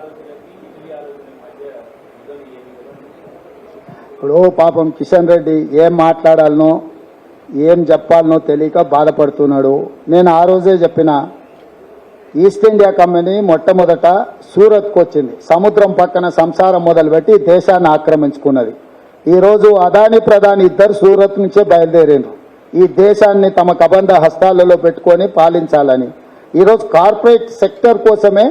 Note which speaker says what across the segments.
Speaker 1: ఆలోచనకి మధ్య
Speaker 2: ఇప్పుడు పాపం కిషన్ రెడ్డి ఏం మాట్లాడాలనో ఏం చెప్పాలనో తెలియక బాధపడుతున్నాడు. నేను ఆ రోజే చెప్పిన ఈస్ట్ ఇండియా కంపెనీ మొట్టమొదట సూరత్కు వచ్చింది. సముద్రం పక్కన సంసారం మొదలుపెట్టి దేశాన్ని ఆక్రమించుకున్నది. ఈరోజు అదాని ప్రధాని ఇద్దరు సూరత్ నుంచే బయలుదేరారు ఈ దేశాన్ని తమ కబంధ హస్తాలలో పెట్టుకొని పాలించాలని. ఈరోజు కార్పొరేట్ సెక్టర్ కోసమే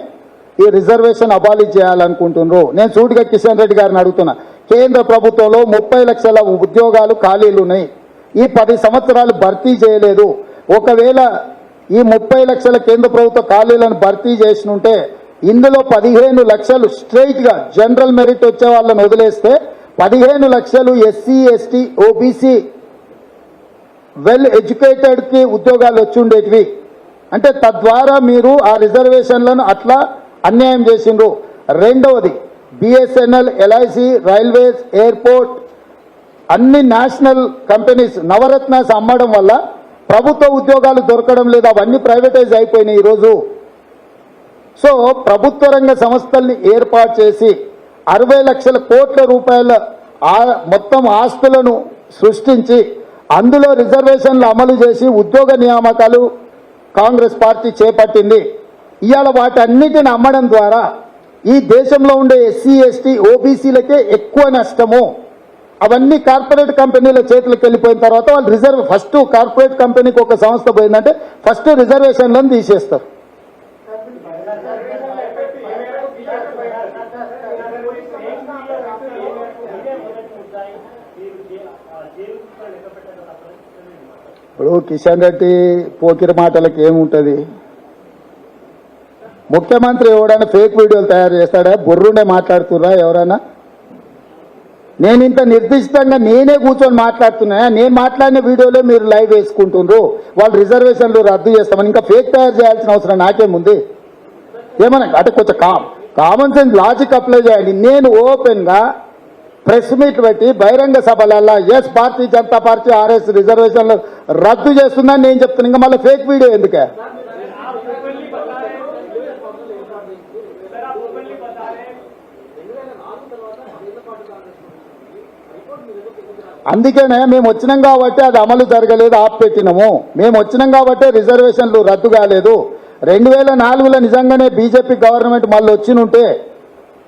Speaker 2: ఈ రిజర్వేషన్ అబాలిష్ చేయాలనుకుంటున్నారు నేను సూటిగా కిషన్ రెడ్డి గారిని అడుగుతున్నా. కేంద్ర ప్రభుత్వంలో ముప్పై లక్షల ఉద్యోగాలు ఖాళీలు ఉన్నాయి. ఈ పది సంవత్సరాలు భర్తీ చేయలేదు. ఒకవేళ ఈ ముప్పై లక్షల కేంద్ర ప్రభుత్వ ఖాళీలను భర్తీ చేసినుంటే ఇందులో పదిహేను లక్షలు స్ట్రైట్గా జనరల్ మెరిట్ వచ్చే వాళ్ళని వదిలేస్తే పదిహేను లక్షలు ఎస్సీ ఎస్టీ ఓబీసీ వెల్ ఎడ్యుకేటెడ్కి ఉద్యోగాలు వచ్చి ఉండేటివి. అంటే తద్వారా మీరు ఆ రిజర్వేషన్లను అట్లా అన్యాయం చేసిండ్రు. రెండవది బిఎస్ఎన్ఎల్ ఎల్ఐసి రైల్వేస్ ఎయిర్పోర్ట్ అన్ని నేషనల్ కంపెనీస్ నవరత్నాస్ అమ్మడం వల్ల ప్రభుత్వ ఉద్యోగాలు దొరకడం లేదు. అవన్నీ ప్రైవేటైజ్ అయిపోయినాయి ఈరోజు. సో ప్రభుత్వ రంగ సంస్థల్ని ఏర్పాటు చేసి అరవై లక్షల కోట్ల రూపాయల మొత్తం ఆస్తులను సృష్టించి అందులో రిజర్వేషన్లు అమలు చేసి ఉద్యోగ నియామకాలు కాంగ్రెస్ పార్టీ చేపట్టింది. ఇవాళ వాటన్నిటిని అమ్మడం ద్వారా ఈ దేశంలో ఉండే ఎస్సీ ఎస్టీ ఓబీసీలకే ఎక్కువ నష్టము. అవన్నీ కార్పొరేట్ కంపెనీల చేతులకు వెళ్ళిపోయిన తర్వాత వాళ్ళు రిజర్వ్ ఫస్ట్ కార్పొరేట్ కంపెనీకి ఒక సంస్థ పోయిందంటే ఫస్ట్ రిజర్వేషన్లను తీసేస్తారు. ఇప్పుడు కిషన్ రెడ్డి పోకిరి మాటలకు ఏముంటుంది? ముఖ్యమంత్రి ఎవడైనా ఫేక్ వీడియోలు తయారు చేస్తాడా? బుర్రుండే మాట్లాడుతుర్రా ఎవరైనా? నేను ఇంత నిర్దిష్టంగా నేనే కూర్చొని మాట్లాడుతున్నా. నేను మాట్లాడిన వీడియోలో మీరు లైవ్ వేసుకుంటుండ్రు. వాళ్ళు రిజర్వేషన్లు రద్దు చేస్తామని ఇంకా ఫేక్ తయారు చేయాల్సిన అవసరం నాకేముంది ఏమన్నా అంటే కొంచెం calm. Common sense logic apply చేయండి. నేను ఓపెన్గా ప్రెస్ మీట్ పెట్టి బహిరంగ సభలల్లా S party Janata party R S రిజర్వేషన్లు రద్దు చేస్తుందని నేను చెప్తున్నా. ఇంకా మళ్ళీ ఫేక్ వీడియో ఎందుకే? అందుకనే మేము వచ్చినాం కాబట్టి అది అమలు జరగలేదు ఆపెట్టినము. మేము వచ్చినాం కాబట్టి రిజర్వేషన్లు రద్దు కాలేదు. రెండు వేల నాలుగులో నిజంగానే బీజేపీ గవర్నమెంట్ మళ్ళీ వచ్చినుంటే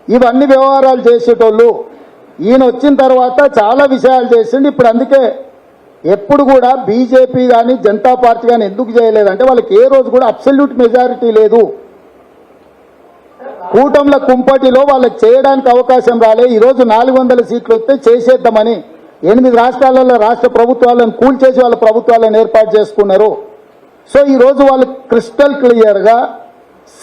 Speaker 2: ఇవన్నీ వ్యవహారాలు చేసేటోళ్ళు. ఈయన వచ్చిన తర్వాత చాలా విషయాలు చేసిండు. ఇప్పుడు అందుకే ఎప్పుడు కూడా బీజేపీ కానీ జనతా పార్టీ కానీ ఎందుకు చేయలేదంటే వాళ్ళకి ఏ రోజు కూడా అబ్సల్యూట్ మెజారిటీ లేదు. కూటంల కుంపటిలో వాళ్ళకి చేయడానికి అవకాశం రాలే. ఈరోజు నాలుగు వందల సీట్లు వస్తే చేసేద్దామని ఎనిమిది రాష్ట్రాలలో రాష్ట్ర ప్రభుత్వాలను కూల్చేసి వాళ్ళ ప్రభుత్వాలను ఏర్పాటు చేసుకున్నారు. సో ఈరోజు వాళ్ళు క్రిస్టల్ క్లియర్గా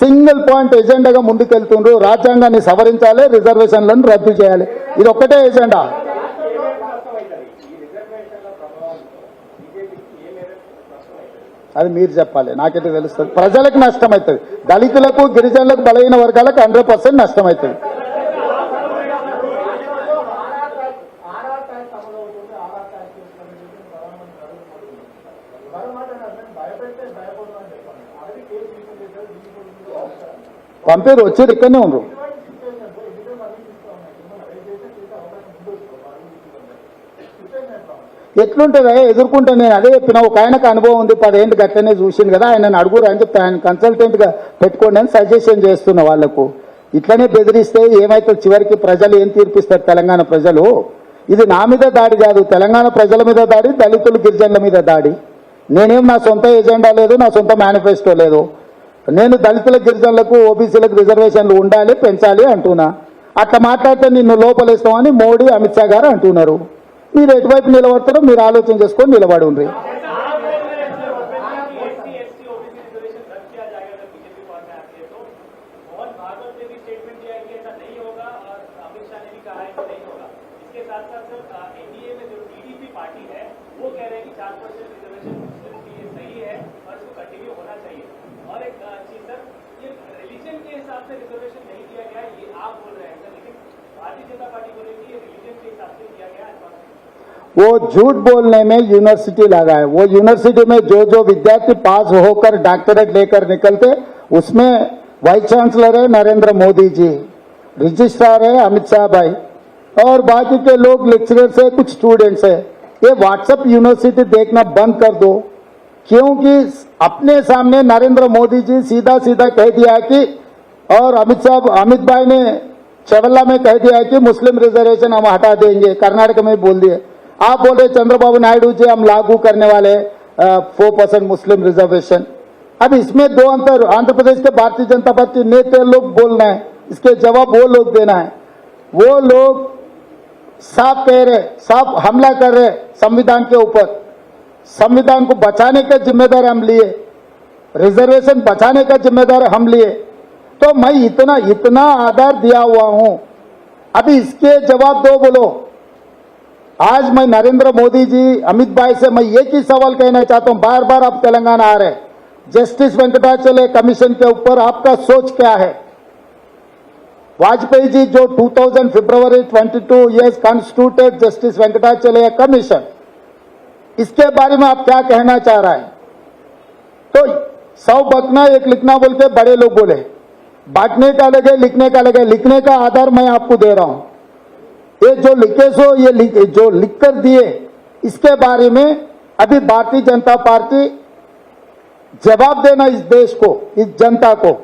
Speaker 2: సింగిల్ పాయింట్ ఎజెండాగా ముందుకెళ్తుండ్రు. రాజ్యాంగాన్ని సవరించాలి రిజర్వేషన్లను రద్దు చేయాలి. ఇది ఒక్కటే ఎజెండా. అది మీరు చెప్పాలి. నాకైతే తెలుస్తుంది. ప్రజలకు నష్టం అవుతుంది దళితులకు గిరిజనులకు బలహీన వర్గాలకు హండ్రెడ్ పర్సెంట్ నష్టం అవుతుంది పంపేరు వచ్చేది ఇక్కడనే ఉండరు. ఎట్లుంటుందా? ఎదుర్కొంటా నేను అదే చెప్పిన ఒక ఆయనకు అనుభవం ఉంది పదేంటి గట్లనే చూసింది కదా ఆయన అడుగురు అని చెప్తే ఆయన కన్సల్టెంట్గా పెట్టుకోండి అని సజెషన్ చేస్తున్న వాళ్ళకు ఇట్లనే బెదిరిస్తే ఏమైతే చివరికి ప్రజలు ఏం తీర్పిస్తారు తెలంగాణ ప్రజలు? ఇది నా మీద దాడి కాదు తెలంగాణ ప్రజల మీద దాడి దళితులు గిరిజనుల మీద దాడి. నేనేం నా సొంత ఎజెండా లేదు నా సొంత మేనిఫెస్టో లేదు. నేను దళితుల గిరిజనులకు ఓబీసీలకు రిజర్వేషన్లు ఉండాలి పెంచాలి అంటున్నా. అట్లా మాట్లాడితే నిన్ను లోపలేస్తామని మోడీ అమిత్ షా గారు అంటున్నారు. మీరు ఎటువైపు నిలబడతారో మీరు ఆలోచన చేసుకొని నిలబడి ఉండ్రి
Speaker 1: एससी एसटी ओबीसी रिजर्वेशन रद्द किया जाएगा अगर बीजेपी पार्ट में आती है तो मोहन भागवत ने भी स्टेटमेंट दिया है कि ऐसा नहीं होगा और अमित शाह ने भी कहा है कि नहीं होगा इसके साथ साथ सर एनडीए में जो टीडीपी पार्टी है वो कह रहे हैं कि चार परसेंट रिजर्वेशन मुस्लिम के लिए सही है और इसको कंटिन्यू होना चाहिए और एक अ, चीज सर ये रिलीजन के हिसाब से रिजर्वेशन नहीं दिया गया ये आप बोल रहे हैं सर लेकिन भारतीय जनता पार्टी बोल रही है कि ये रिलीजन के हिसाब से दिया गया है
Speaker 2: वो झूठ बोलने में यूनिवर्सिटी लगा है। वो यूनिवर्सिटी में जो जो विद्यार्थी पास होकर डॉक्टरेट लेकर निकलते, उसमें वाइस चांसलर है नरेंद्र मोदी जी रजिस्ट्रार है अमित शाह भाई, और बाकी के लोग लेक्चरर्स है, कुछ स्टूडेंट्स है। ये व्हाट्सएप यूनिवर्सिटी देखना बंद कर दो, क्योंकि अपने सामने नरेंद्र मोदी जी सीधा सीधा कह दिया कि, और अमित शाह, अमित भाई ने चवल्ला में कह दिया कि मुस्लिम रिजर्वेशन हम हटा देंगे, कर्नाटक में बोल दिए। आप बोल रहे चंद्रबाबू नायडू जी हम लागू करने वाले फोर परसेंट मुस्लिम रिजर्वेशन अब इसमें दो अंतर, आंध्र प्रदेश के भारतीय जनता पार्टी नेता लोग बोलना है, इसके जवाब वो लोग देना है। वो लोग साफ़ कह रहे, साफ़ हमला कर रहे संविधान के ऊपर। संविधान को बचाने का जिम्मेदार हम लिए रिजर्वेशन बचाने का जिम्मेदार हम लिए। तो मैं इतना इतना आधार दिया हुआ हूँ। अभी इसके जवाब दो बोलो। आज मैं नरेंद्र मोदी जी, अमित भाई से मैं एक ही सवाल कहना चाहता हूँ बार बार आप तेलंगाना आ रहे जस्टिस वेंकटाचल कमीशन के ऊपर आपका सोच क्या है? वाजपेयी जी, जो 2000 फरवरी 22 years constituted justice Venkatachala commission, इसके बारे में आप क्या कहना चाह रहे हैं? तो सौ बकना एक लिखना बोल के बड़े लोग बोले। बांटने का अलग है लिखने का अलग है लिखने का आधार मैं आपको दे रहा हूँ। ये जो लिखे सो, ये जो लिख कर दिए, इसके बारे में अभी भारतीय जनता पार्टी जवाब देना इस देश को, इस जनता को।